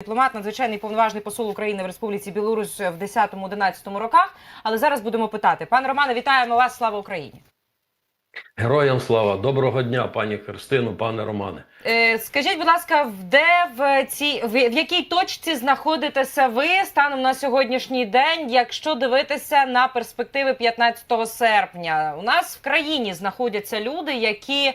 Дипломат, надзвичайний повноважний посол України в Республіці Білорусь в 10-11 роках. Але зараз будемо питати. Пане Романе, вітаємо вас! Слава Україні! Героям слава, доброго дня, пані Христину, пане Романе. Е, скажіть, будь ласка, де в цій в, в якій точці знаходитеся ви станом на сьогоднішній день, якщо дивитися на перспективи 15 серпня? У нас в країні знаходяться люди, які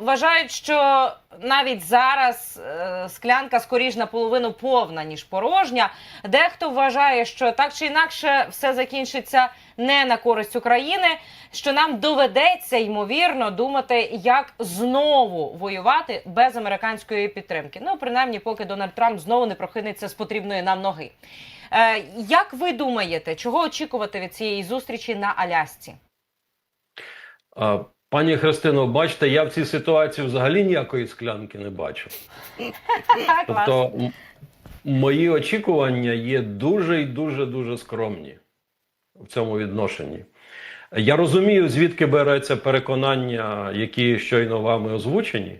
вважають, що навіть зараз е, склянка скоріш наполовину повна ніж порожня. Дехто вважає, що так чи інакше все закінчиться не на користь України, що нам доведеться ймовірно думати, як знову воювати без американської підтримки. Ну принаймні, поки Дональд Трамп знову не прохинеться з потрібної нам ноги. Е, як ви думаєте, чого очікувати від цієї зустрічі на Алясці? Пані Христино, бачите, я в цій ситуації взагалі ніякої склянки не бачу. Тобто, мої очікування є дуже і дуже дуже скромні в цьому відношенні. Я розумію, звідки береться переконання, які щойно вами озвучені.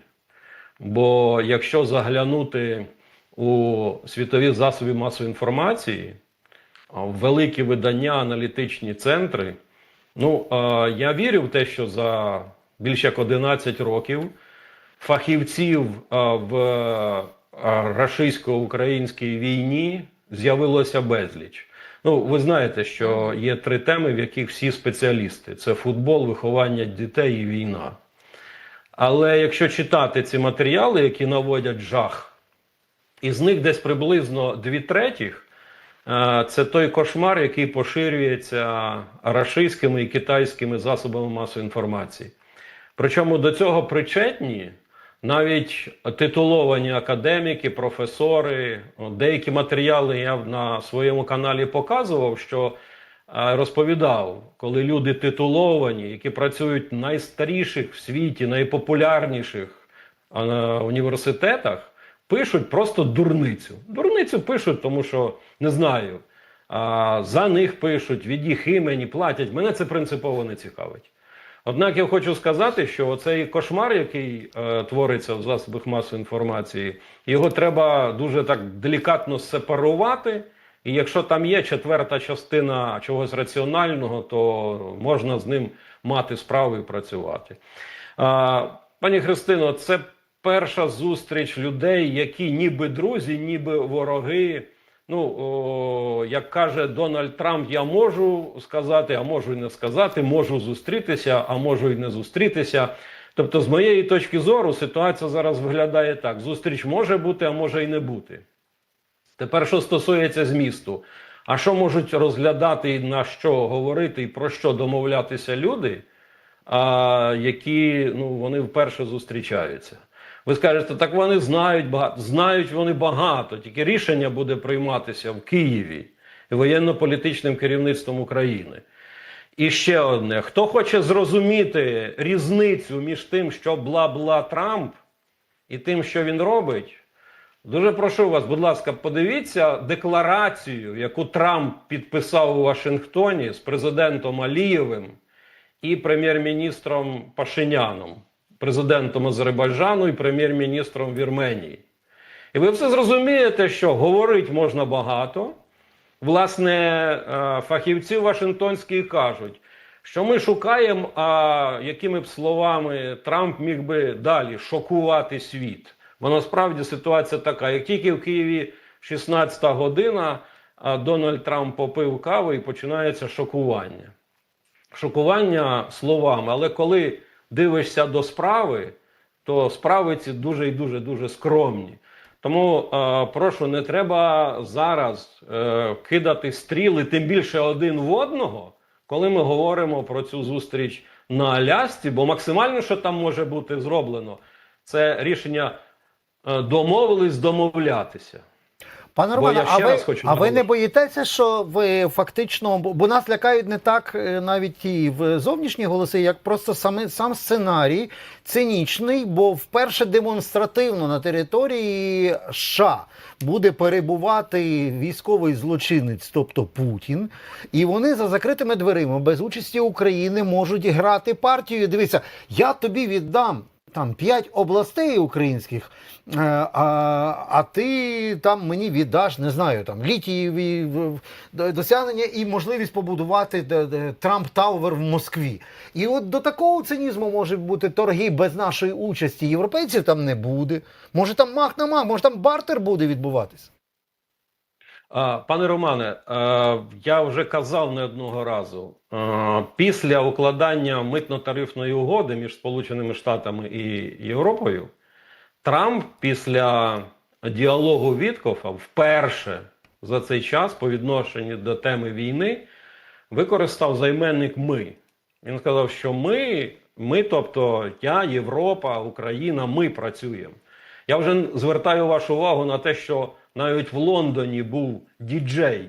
Бо якщо заглянути у світові засоби масової інформації, великі видання, аналітичні центри, ну я вірю в те, що за більше як 11 років фахівців в рашистсько-українській війні з'явилося безліч. Ну, ви знаєте, що є три теми, в яких всі спеціалісти: це футбол, виховання дітей і війна. Але якщо читати ці матеріали, які наводять жах, із них десь приблизно дві третіх це той кошмар, який поширюється рашистськими і китайськими засобами масової інформації. Причому до цього причетні навіть титуловані академіки, професори. Деякі матеріали я на своєму каналі показував, що е, розповідав, коли люди титуловані, які працюють в найстаріших в світі, найпопулярніших е, університетах, пишуть просто дурницю. Дурницю пишуть, тому що не знаю. а, За них пишуть, від їх імені платять. Мене це принципово не цікавить. Однак я хочу сказати, що оцей кошмар, який е, твориться в засобах масової інформації, його треба дуже так делікатно сепарувати. І якщо там є четверта частина чогось раціонального, то можна з ним мати справу і працювати. А, пані Христино, це перша зустріч людей, які ніби друзі, ніби вороги. Ну, о, як каже Дональд Трамп, я можу сказати, а можу і не сказати, можу зустрітися, а можу і не зустрітися. Тобто, з моєї точки зору, ситуація зараз виглядає так: зустріч може бути, а може і не бути. Тепер, що стосується змісту, а що можуть розглядати і на що говорити і про що домовлятися люди, а, які ну, вони вперше зустрічаються? Ви скажете, так вони знають багато, знають вони багато, тільки рішення буде прийматися в Києві воєнно-політичним керівництвом України. І ще одне: хто хоче зрозуміти різницю між тим, що бла-бла Трамп, і тим, що він робить, дуже прошу вас, будь ласка, подивіться декларацію, яку Трамп підписав у Вашингтоні з президентом Алієвим і прем'єр-міністром Пашиняном, президентом Азербайджану і прем'єр-міністром Вірменії. І ви все зрозумієте, що говорить можна багато. Власне, е, фахівці Вашингтонські кажуть, що ми шукаємо, а якими б словами Трамп міг би далі шокувати світ. Бо насправді ситуація така: як тільки в Києві 16-та година, Дональд Трамп попив каву і починається шокування. Шокування словами, але коли дивишся до справи, то справи ці дуже і дуже дуже скромні. Тому е, прошу, не треба зараз е, кидати стріли, тим більше один в одного, коли ми говоримо про цю зустріч на Алясці, бо максимально, що там може бути зроблено, це рішення е, домовились домовлятися. Пане Романе, а ви, хочу а ви не боїтеся, що ви фактично, бо нас лякають не так е, навіть ті в зовнішні голоси, як просто саме сам сценарій цинічний, бо вперше демонстративно на території США буде перебувати військовий злочинець, тобто Путін, і вони за закритими дверима без участі України можуть грати партію. Дивіться, я тобі віддам там п'ять областей українських, е, а, а ти там мені віддаш, не знаю, там літієві досягнення і можливість побудувати Трамп Тауер в Москві. І от до такого цинізму може бути торги без нашої участі. Європейців там не буде. Може там мах на мах, може там бартер буде відбуватися. Пане Романе, я вже казав не одного разу. Після укладання митно-тарифної угоди між Сполученими Штатами і Європою, Трамп після діалогу Віткофа вперше за цей час по відношенню до теми війни використав займенник ми. Він сказав, що ми, ми, тобто я, Європа, Україна, ми працюємо. Я вже звертаю вашу увагу на те, що навіть в Лондоні був діджей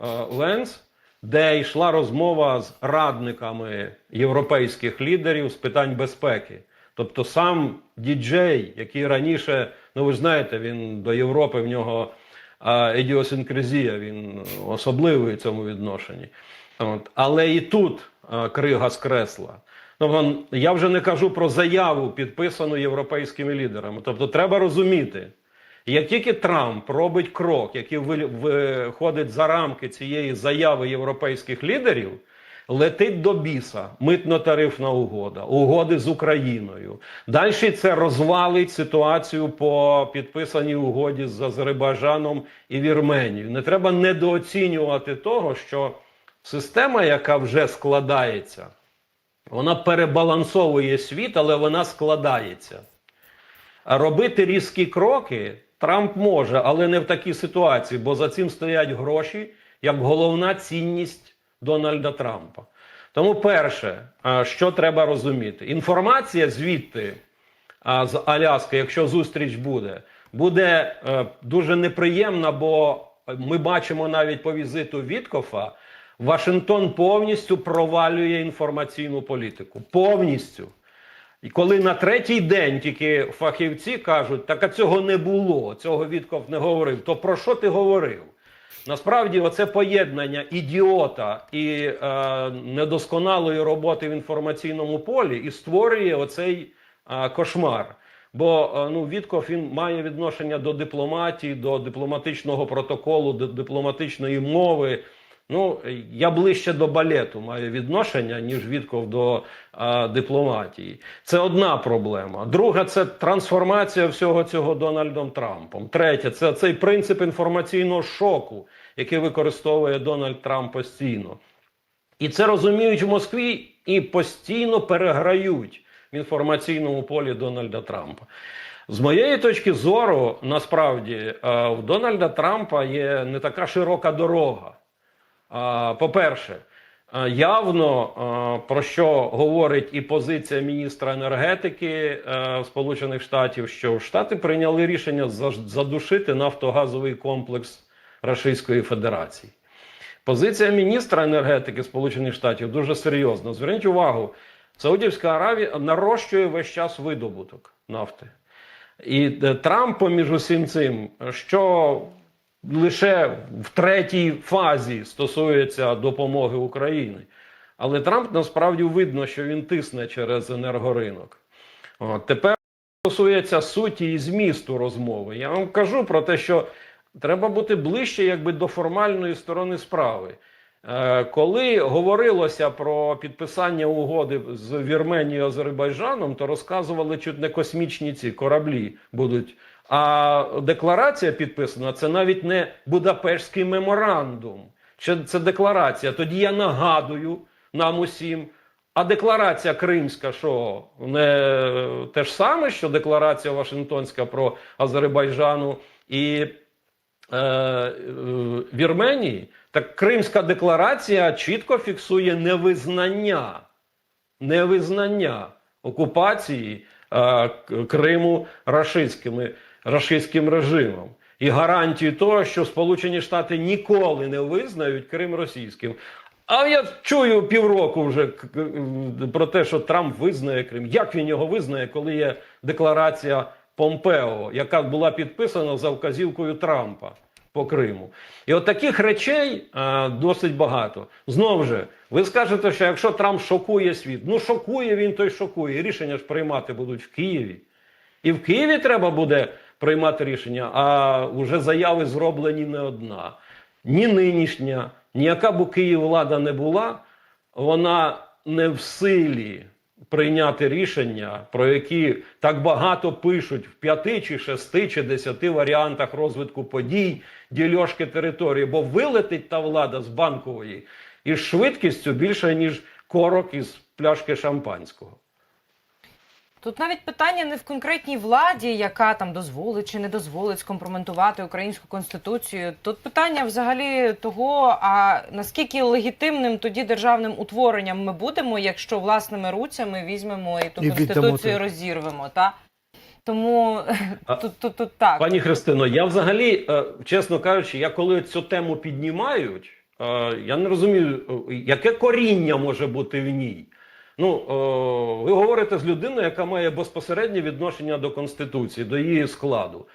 е, Ленс, де йшла розмова з радниками європейських лідерів з питань безпеки. Тобто сам діджей, який раніше, ну ви знаєте, він до Європи в нього е, ідіосинкрезія, він особливий в цьому відношенні. От. Але і тут е, крига скресла. Тобто, я вже не кажу про заяву, підписану європейськими лідерами. Тобто, треба розуміти, як тільки Трамп робить крок, який ви- виходить за рамки цієї заяви європейських лідерів, летить до біса митно-тарифна угода, угоди з Україною. Далі це розвалить ситуацію по підписаній угоді з Азербайджаном і Вірменією. Не треба недооцінювати того, що система, яка вже складається, вона перебалансовує світ, але вона складається. А робити різкі кроки Трамп може, але не в такій ситуації, бо за цим стоять гроші як головна цінність Дональда Трампа. Тому, перше, що треба розуміти, інформація звідти з Аляски, якщо зустріч буде, буде е, дуже неприємна, бо ми бачимо навіть по візиту Віткофа, Вашингтон повністю провалює інформаційну політику. Повністю. І коли на третій день тільки фахівці кажуть, так а цього не було, цього Вітков не говорив, то про що ти говорив? Насправді, оце поєднання ідіота і е, недосконалої роботи в інформаційному полі і створює оцей е, кошмар. Бо е, ну, Вітков він має відношення до дипломатії, до дипломатичного протоколу, до дипломатичної мови. Ну, я ближче до балету маю відношення, ніж Вітков до а, дипломатії. Це одна проблема. Друга це трансформація всього цього Дональдом Трампом. Третє це цей принцип інформаційного шоку, який використовує Дональд Трамп постійно. І це розуміють в Москві і постійно переграють в інформаційному полі Дональда Трампа. З моєї точки зору, насправді, в Дональда Трампа є не така широка дорога. По-перше, явно про що говорить і позиція міністра енергетики е, Сполучених Штатів, що Штати прийняли рішення задушити нафтогазовий комплекс Російської Федерації. Позиція міністра енергетики Сполучених Штатів дуже серйозна. Зверніть увагу, Саудівська Аравія нарощує весь час видобуток нафти. І е, Трамп, поміж усім цим, що лише в третій фазі стосується допомоги Україні. Але Трамп насправді видно, що він тисне через енергоринок. От, тепер стосується суті і змісту розмови. Я вам кажу про те, що треба бути ближче якби, до формальної сторони справи. Е, Коли говорилося про підписання угоди з Вірменією Азербайджаном, то розказували чуть не космічні ці кораблі будуть. А декларація підписана це навіть не Будапештський меморандум. Чи це декларація? Тоді я нагадую нам усім. А декларація Кримська, що не те ж саме, що декларація Вашингтонська про Азербайджану і е, е, Вірменії, так Кримська декларація чітко фіксує невизнання, невизнання окупації е, Криму рашистськими, рашистським режимом. І гарантії того, що Сполучені Штати ніколи не визнають Крим російським. А я чую півроку вже про те, що Трамп визнає Крим. Як він його визнає, коли є декларація Помпео, яка була підписана за вказівкою Трампа? по Криму. І от таких речей е, досить багато. Знову ж, ви скажете, що якщо Трамп шокує світ, ну шокує він, то й шокує. Рішення ж приймати будуть в Києві. І в Києві треба буде приймати рішення, а вже заяви зроблені не одна. Ні нинішня, ніяка б у Києві влада не була, вона не в силі прийняти рішення, про які так багато пишуть в п'яти чи шести чи десяти варіантах розвитку подій, дільошки території, бо вилетить та влада з банкової із швидкістю більше, ніж корок із пляшки шампанського. Тут навіть питання не в конкретній владі, яка там дозволить чи не дозволить скомпроментувати українську конституцію. Тут питання взагалі того, а наскільки легітимним тоді державним утворенням ми будемо, якщо власними руцями візьмемо і ту І віддамо конституцію розірвемо, та тому А- тут, тут, тут так. Пані Христино, я взагалі, е, чесно кажучи, я коли цю тему піднімають, е, я не розумію, е, яке коріння може бути в ній. Ну, е, ви говорите з людиною, яка має безпосереднє відношення до Конституції, до її складу.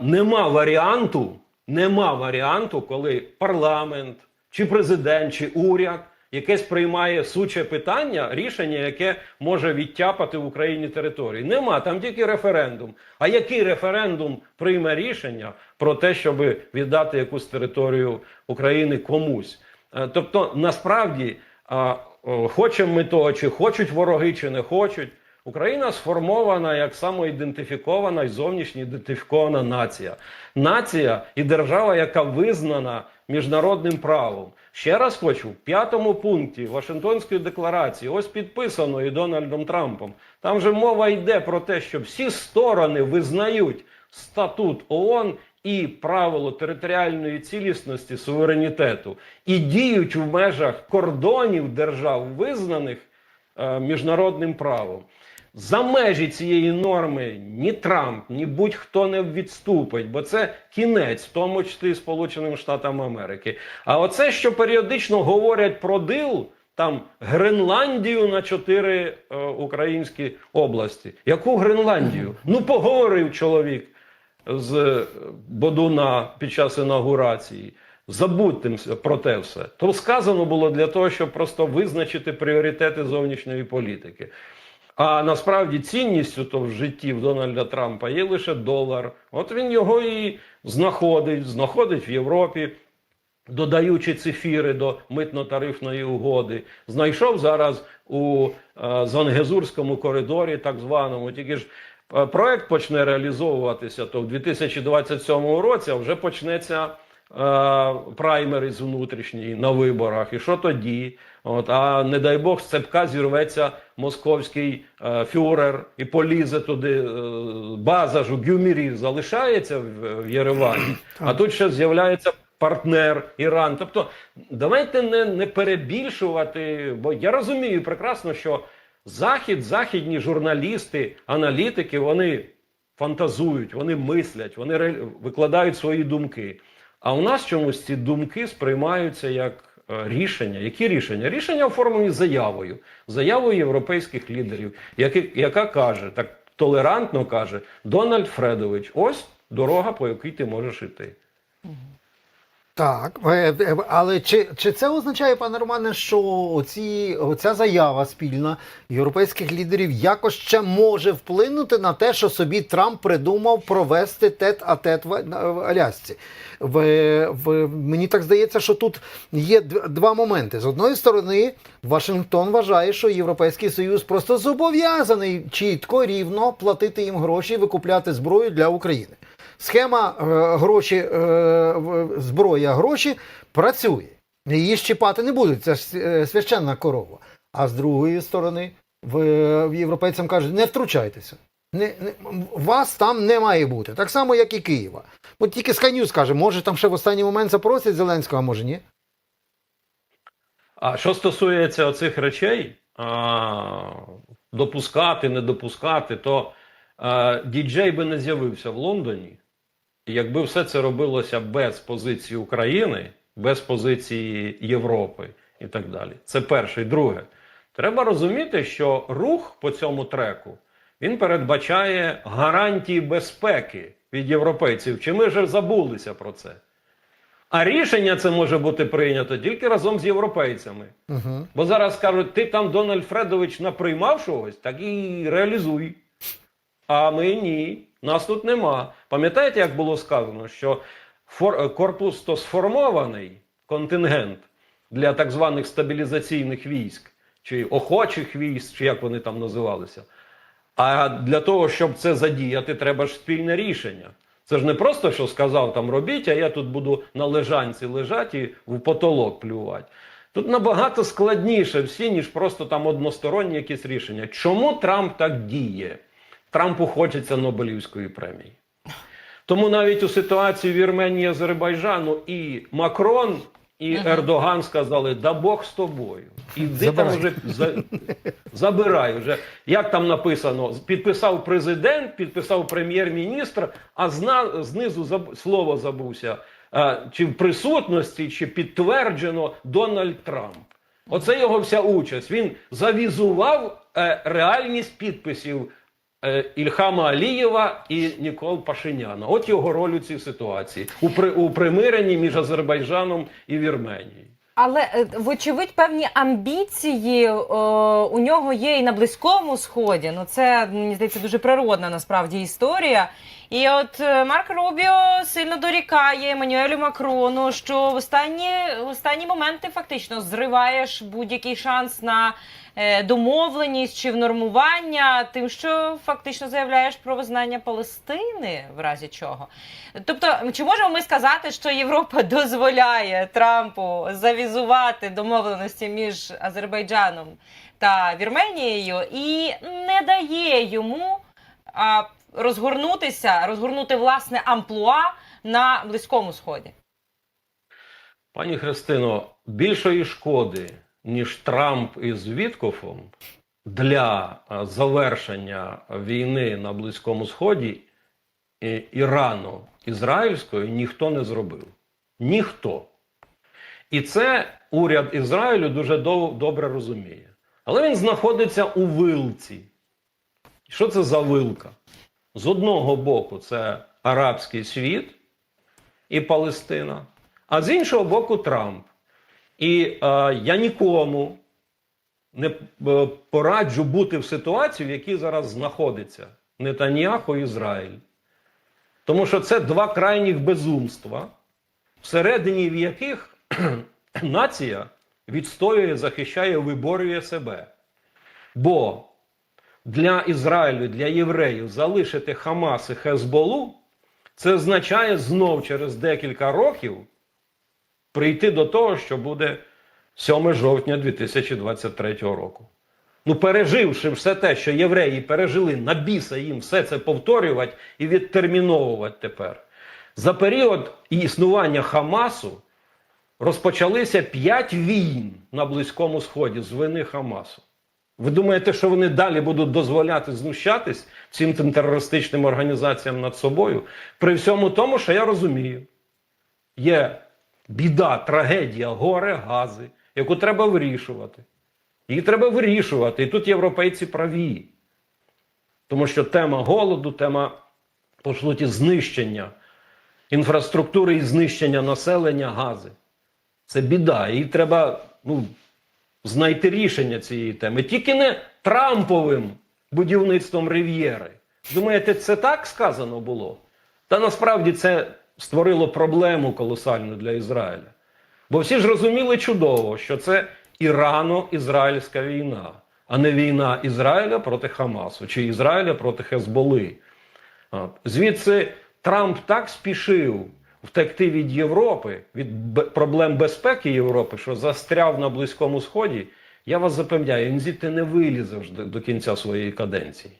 Нема варіанту, нема варіанту, коли парламент, чи президент, чи уряд якесь приймає суче питання, рішення, яке може відтяпати в Україні території. Нема там тільки референдум. А який референдум прийме рішення про те, щоб віддати якусь територію України комусь? Е, Тобто, насправді, хочемо ми того, чи хочуть вороги, чи не хочуть. Україна сформована як самоідентифікована і зовнішньо ідентифікована нація. Нація і держава, яка визнана міжнародним правом. Ще раз хочу, в п'ятому пункті Вашингтонської декларації, ось підписаної Дональдом Трампом, там же мова йде про те, що всі сторони визнають статут ООН і правило територіальної цілісності суверенітету і діють в межах кордонів держав, визнаних е, міжнародним правом. За межі цієї норми ні Трамп, ні будь-хто не відступить, бо це кінець, в тому числі Сполученим Штатам Америки. А оце, що періодично говорять про дил, там Гренландію на чотири е, українські області. Яку Гренландію? Ну, поговорив чоловік з Бодуна під час інаугурації. Забудьте про те все. То сказано було для того, щоб просто визначити пріоритети зовнішньої політики. А насправді цінністю то в житті в Дональда Трампа є лише долар. От він його і знаходить, знаходить в Європі, додаючи цифіри до митно-тарифної угоди. Знайшов зараз у е, Зангезурському коридорі, так званому, тільки ж проект почне реалізовуватися, то в 2027 році вже почнеться е, праймериз внутрішній на виборах. І що тоді? От, а не дай Бог, з цепка зірветься московський е, фюрер і полізе туди. Е, база ж у Гюмірі залишається в, в Єревані, а тут ще з'являється партнер Іран. Тобто, давайте не, не перебільшувати, бо я розумію прекрасно, що Захід, західні журналісти, аналітики, вони фантазують, вони мислять, вони ре- викладають свої думки. А у нас чомусь ці думки сприймаються як е, рішення. Які рішення? Рішення оформлені заявою, заявою європейських лідерів, які, яка каже, так толерантно каже Дональд Фредович: ось дорога, по якій ти можеш іти. Так, е, е, але чи, чи це означає, пане Романе, що оці, оця заява спільна європейських лідерів якось ще може вплинути на те, що собі Трамп придумав провести тет-а-тет в, в Алясці? В, в, мені так здається, що тут є два моменти. З одної сторони, Вашингтон вважає, що Європейський Союз просто зобов'язаний чітко, рівно платити їм гроші викупляти зброю для України. Схема е, гроші, е, зброя гроші працює. Її щіпати не будуть, це ж е, священна корова. А з другої сторони, в, в європейцям кажуть, не втручайтеся. Не, не, вас там не має бути. Так само, як і Києва. От тільки News каже, може там ще в останній момент запросять Зеленського, а може ні. А що стосується оцих речей, а, допускати, не допускати, то а, діджей би не з'явився в Лондоні, якби все це робилося без позиції України, без позиції Європи і так далі. Це перше. І друге, треба розуміти, що рух по цьому треку він передбачає гарантії безпеки від європейців. Чи ми вже забулися про це? А рішення це може бути прийнято тільки разом з європейцями. Угу. Бо зараз кажуть, ти там Дональд Фредович наприймав чогось, так і реалізуй. А ми ні. Нас тут нема. Пам'ятаєте, як було сказано, що е, корпус то сформований контингент для так званих стабілізаційних військ, чи охочих військ, чи як вони там називалися. А для того, щоб це задіяти, треба ж спільне рішення. Це ж не просто, що сказав там робіть, а я тут буду на лежанці лежати і в потолок плювати. Тут набагато складніше всі, ніж просто там односторонні якісь рішення. Чому Трамп так діє? Трампу хочеться Нобелівської премії. Тому навіть у ситуації Вірменії Азербайджану і Макрон, і Ердоган сказали: да Бог з тобою. Іди там вже за, забирай вже. Як там написано, підписав президент, підписав прем'єр-міністр, а зна, знизу заб, слово забувся. А, чи в присутності, чи підтверджено Дональд Трамп. Оце його вся участь. Він завізував е, реальність підписів е, Ільхама Алієва і Нікол Пашиняна. От його роль у цій ситуації у, при, у примиренні між Азербайджаном і Вірменією. Але е, вочевидь певні амбіції е, у нього є і на близькому сході. Ну це мені здається дуже природна насправді історія. І от е, Марк Рубіо сильно дорікає Еммануелю Макрону, що в останні, в останні моменти фактично зриваєш будь-який шанс на е, домовленість чи внормування, тим, що фактично заявляєш про визнання Палестини, в разі чого. Тобто, чи можемо ми сказати, що Європа дозволяє Трампу завізувати домовленості між Азербайджаном та Вірменією і не дає йому а, розгорнутися, розгорнути власне амплуа на близькому сході? Пані Христино, більшої шкоди, ніж Трамп із Віткофом для е, завершення війни на Близькому Сході Ірану ізраїльської ніхто не зробив. Ніхто. І це уряд Ізраїлю дуже добре розуміє. Але він знаходиться у вилці. Що це за вилка? З одного боку, це арабський світ і Палестина, а з іншого боку, Трамп. І е, я нікому не е, пораджу бути в ситуації, в якій зараз знаходиться Нетаньяху і Ізраїль. Тому що це два крайніх безумства, всередині в яких нація відстоює, захищає, виборює себе. Бо для Ізраїлю, для євреїв залишити Хамас і Хезболу, це означає знов через декілька років прийти до того, що буде 7 жовтня 2023 року. Ну, переживши все те, що євреї пережили, на біса їм все це повторювати і відтерміновувати тепер. За період існування Хамасу розпочалися п'ять війн на Близькому Сході з вини Хамасу. Ви думаєте, що вони далі будуть дозволяти знущатись цим тим терористичним організаціям над собою? При всьому тому, що я розумію, є біда, трагедія, горе, гази, яку треба вирішувати. Її треба вирішувати. І тут європейці праві. Тому що тема голоду, тема, по суті, знищення інфраструктури і знищення населення гази. Це біда. Їй треба ну, знайти рішення цієї теми. Тільки не Трамповим будівництвом Рив'єри. Думаєте, це так сказано було? Та насправді це створило проблему колосальну для Ізраїля. Бо всі ж розуміли чудово, що це Ірано-Ізраїльська війна, а не війна Ізраїля проти Хамасу чи Ізраїля проти Хезболи. Звідси Трамп так спішив втекти від Європи, від проблем безпеки Європи, що застряв на Близькому Сході. Я вас запевняю, він звідти не вилізе до кінця своєї каденції.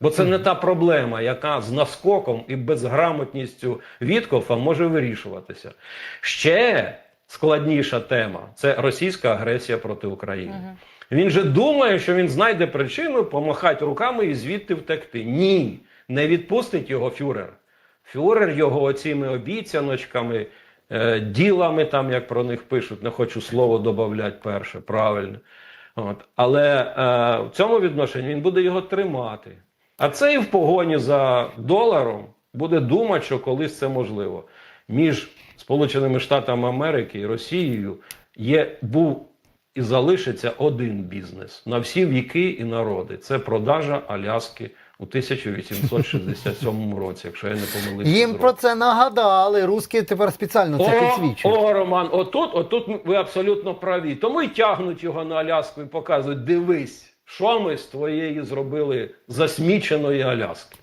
Бо це не та проблема, яка з наскоком і безграмотністю Віткофа може вирішуватися. Ще складніша тема це російська агресія проти України. Він же думає, що він знайде причину помахати руками і звідти втекти. Ні, не відпустить його фюрер. Фюрер його оціми обіцяночками, е, ділами, там, як про них пишуть, не хочу слово додати перше, правильно. От. Але е, в цьому відношенні він буде його тримати. А цей в погоні за доларом буде думати, що колись це можливо. Між Сполученими Штатами Америки і Росією є був і залишиться один бізнес на всі віки і народи. Це продажа Аляски у 1867 році, якщо я не помилився. Їм про це нагадали. Руски тепер спеціально це підсвічують. о, Роман, отут, отут ви абсолютно праві. Тому й тягнуть його на Аляску і показують: дивись, що ми з твоєї зробили засміченої Аляски.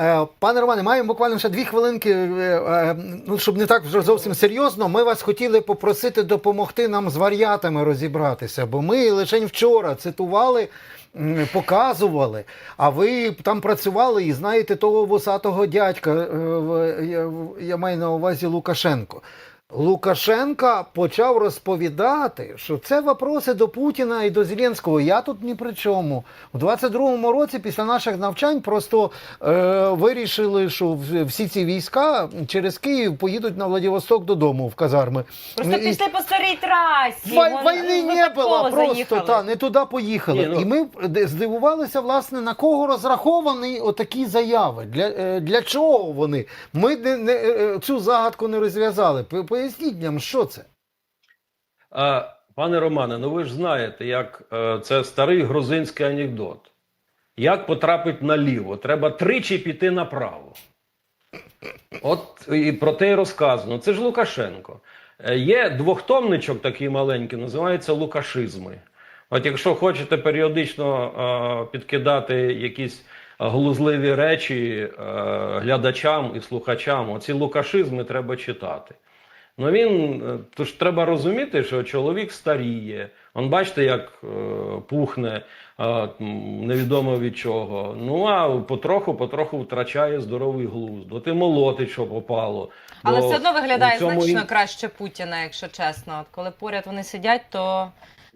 Е, Пане Романе, маємо буквально ще дві хвилинки. е, е, Ну, щоб не так вже зовсім серйозно. Ми вас хотіли попросити допомогти нам з варіатами розібратися, бо ми лише вчора цитували. Показували, а ви там працювали і знаєте того вусатого дядька. я маю на увазі Лукашенко. Лукашенка почав розповідати, що це вопроси до Путіна і до Зеленського. Я тут ні при чому. У 22-му році, після наших навчань, просто е, вирішили, що всі ці війська через Київ поїдуть на Владивосток додому в казарми. Просто І- пішли по старій трасі. Вони Війни не випадково було, просто заїхали. та, не туди поїхали. Ні, ну- І ми здивувалися, власне, на кого розраховані отакі заяви. Для, е, для чого вони? Ми не, не, е, цю загадку не розв'язали. Поясніть нам, що це? А, пане Романе, ну ви ж знаєте, як е, це старий грузинський анекдот. Як потрапити наліво? Треба тричі піти направо. От і про те й розказано. Це ж Лукашенко. Е, Є двохтомничок такий маленький, називається Лукашизми. От якщо хочете періодично е, підкидати якісь глузливі речі е, глядачам і слухачам, оці лукашизми треба читати. Ну він е, то ж треба розуміти, що чоловік старіє. Он бачите, як е, пухне е, невідомо від чого. Ну а потроху, потроху втрачає здоровий глузд. От і молотить, що попало. Але Бо все одно виглядає цьому значно краще Путіна, якщо чесно. От коли поряд вони сидять, то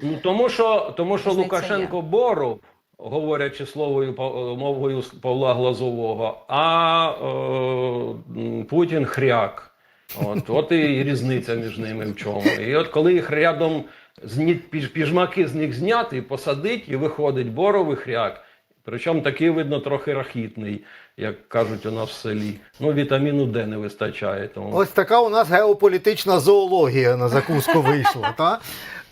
Ну, тому що, тому що Лукашенко боров, говорячи словою Пав- мовою Павла Глазового, а е, Путін хряк. От, от і різниця між ними в чому. І от коли їх рядом піжмаки з них зняти, посадить, і виходить боровий хряк. Причому такий, видно, трохи рахітний, як кажуть у нас в селі. Ну, вітаміну Д не вистачає. Тому. Ось така у нас геополітична зоологія на закуску вийшла. Та?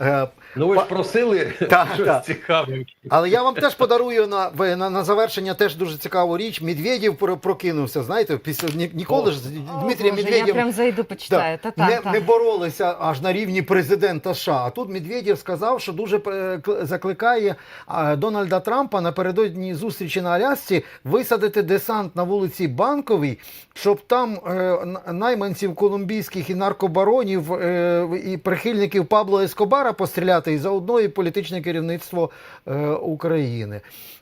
Е, Ну ви ж просили Так, щось так. цікаве. Але я вам теж подарую на, на, на завершення теж дуже цікаву річ. Медведєв прокинувся. Знаєте, після ні- ніколи ж Дмитрій Медведєв я прям зайду почитаю. Та, та, не, та. не боролися аж на рівні президента США. А тут Медведєв сказав, що дуже е, закликає Дональда Трампа напередодні зустрічі на Алясці висадити десант на вулиці Банковій, щоб там е, найманців колумбійських і наркобаронів е, і прихильників Пабло Ескобара постріляти, і заодно і політичне керівництво е, України.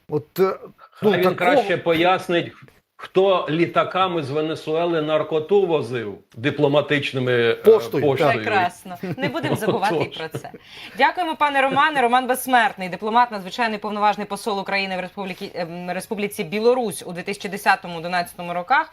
От ну, Хай він такого- краще пояснить, хто літаками з Венесуели наркоту возив дипломатичними е, Поштою, поштою. Прекрасно. Не будемо забувати і про це. Дякуємо, пане Романе. Роман Безсмертний, дипломат, надзвичайний повноважний посол України в Республіки, ем, Республіці Білорусь у 2010-2011 роках.